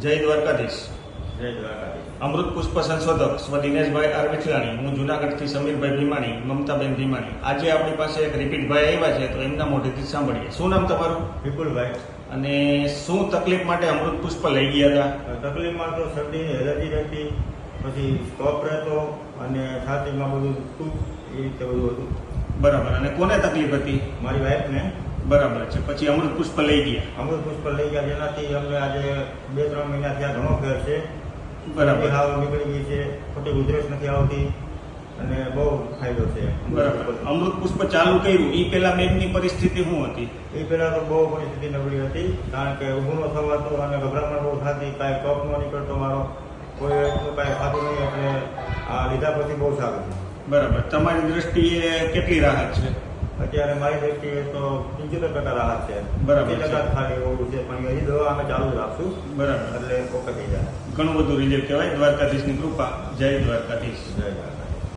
જય દ્વારકાધીશ. જય દ્વારકાધીશ. અમૃત પુષ્પ સંશોધક સ્વ દિનેશભાઈ આર વિઠલાણી હું જુનાગઢથી સમીરભાઈ ભીમાણી મમતાબેન ભીમાણી. આજે આપણી પાસે એક રિપીટભાઈ આવ્યા છે તો એમના મોઢેથી સાંભળીએ. શું નામ તમારું? વિપુલભાઈ. અને શું તકલીફ માટે અમૃત પુષ્પ લઈ ગયા હતા? તકલીફમાં તો શરદીની એલર્જી રહેતી પછી સ્ટોપ રહેતો અને છાતીમાં બધું દુખતું એ રીતે બધું હતું. બરાબર. અને કોને તકલીફ હતી? મારી વાઈફને. બરાબર છે. પછી અમૃત પુષ્પ લઈ ગયા. અમૃત પુષ્પ લઈ ગયા. જેનાથી અમને આજે બે ત્રણ મહિના ત્યાં ઘણો ફેર છે. બરાબર. હાવ નીકળી ગઈ છે. ખોટી ઉધરસ નથી આવતી અને બહુ ફાયદો છે બરાબર. અમૃત પુષ્પ ચાલુ કર્યું. એ પેલા બેનની પરિસ્થિતિ શું હતી? એ પહેલા તો બહુ પરિસ્થિતિ નબળી હતી. કારણ કે ઊભું થવાતો અને ગભરામણ બહુ થતી. કાંઈ કપ ન નીકળતો મારો. કોઈ કાંઈ ખાતું નહીં એટલે આ લીધા પછી બહુ સારું બરાબર. તમારી દ્રષ્ટિએ કેટલી રાહત છે? અત્યારે મારી દ્રષ્ટિએ તો પંચોતેર ટકા રાહત છે. બરાબર ટકા ખાલી એવું છે પણ હજી દવા અમે ચાલુ જ રાખશું. બરાબર. એટલે ઓકે થઈ જાય. ઘણું બધું રિઝલ્ટ કહેવાય. દ્વારકાધીશની કૃપા. જય દ્વારકાધીશ. જય દ્વારકા